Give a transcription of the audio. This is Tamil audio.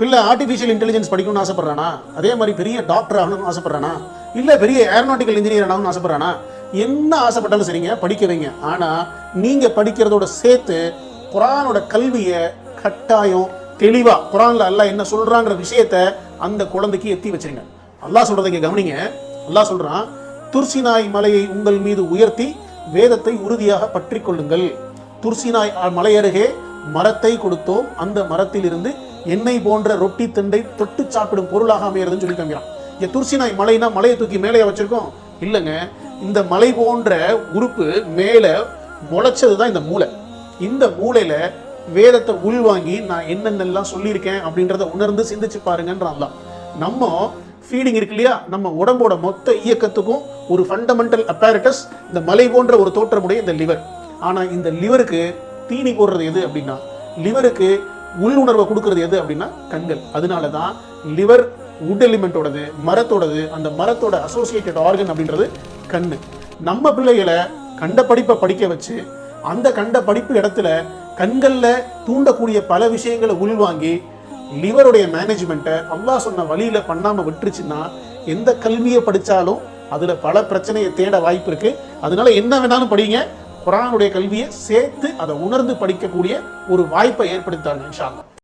பிள்ளை ஆர்டிஃபிஷியல் இன்டெலிஜென்ஸ் படிக்கணும்னு ஆசைப்பட்றானா? அதே மாதிரி பெரிய டாக்டர் ஆகணும்னு ஆசைப்பட்றானா? இல்லை பெரிய ஏரோனாட்டிக்கல் இன்ஜினியர் ஆகணும்னு ஆசைப்பட்றானா? என்ன ஆசைப்பட்டாலும் சரிங்க படிக்க வைங்க. ஆனால் நீங்கள் படிக்கிறதோட சேர்த்து குரானோட கல்வியை கட்டாயம் தெளிவாக குரானில் அல்லா என்ன சொல்கிறாங்கிற விஷயத்த அந்த குழந்தைக்கு எத்தி வச்சிருங்க. அல்லாஹ் சொல்கிறத இங்கே கவனிங்க. அல்லாஹ் சொல்கிறான் துர்சினாய் மலையை உங்கள் மீது உயர்த்தி வேதத்தை உறுதியாக பற்றி கொள்ளுங்கள். துர்சினாய் மலை அருகே மரத்தை கொடுத்தோம். அந்த மரத்திலிருந்து எண்ணெய் போன்ற ரொட்டி தண்டை தொட்டு சாப்பிடும் பொருளாக அமையிறதுன்னு சொல்லி காமிக்கிறான் என் துர்சினாய் மலைனா மலையை தூக்கி மேலே வச்சிருக்கோம். இல்லைங்க இந்த மலை போன்ற உறுப்பு மேலே முளைச்சது தான் இந்த மூளை. இந்த மூளையில் வேதத்தை உள்வாங்கி நான் என்னென்னலாம் சொல்லியிருக்கேன் அப்படின்றத உணர்ந்து சிந்திச்சு பாருங்கன்றான் நம்ம ஃபீடிங் இருக்கு இல்லையா? நம்ம உடம்போட மொத்த இயக்கத்துக்கும் ஒரு ஃபண்டமெண்டல் அப்பாரட்டஸ் இந்த மலை போன்ற ஒரு தோற்றமுடைய இந்த லிவர் ஆனால் இந்த லிவருக்கு தீனி போடுறது எது அப்படின்னா லிவருக்கு உள்ளுணர்வை கொடுக்கறது எது அப்படின்னா கண்கள். அதனால தான் லிவர் உட் எலிமெண்ட்டோடது மரத்தோடது அந்த மரத்தோட அசோசியேட்டட் ஆர்கன் அப்படின்றது கண் நம்ம பிள்ளைகளை கண்ட படிப்பை படிக்க வச்சு அந்த கண்ட படிப்பு இடத்துல கண்களில் தூண்டக்கூடிய பல விஷயங்களை உள்வாங்கி லிவருடைய மேனேஜ்மெண்ட்டை அல்லாஹ் சொன்ன வழியில் பண்ணாமல் விட்டுருச்சுன்னா எந்த கல்வியை படித்தாலும் அதில் பல பிரச்சனையை தேட வாய்ப்பு இருக்குது அதனால என்ன வேணாலும் படிங்க குரானுடைய கல்வியை சேர்த்து அதை உணர்ந்து படிக்கக்கூடிய ஒரு வாய்ப்பை ஏற்படுத்தாங்க இன்ஷால்லா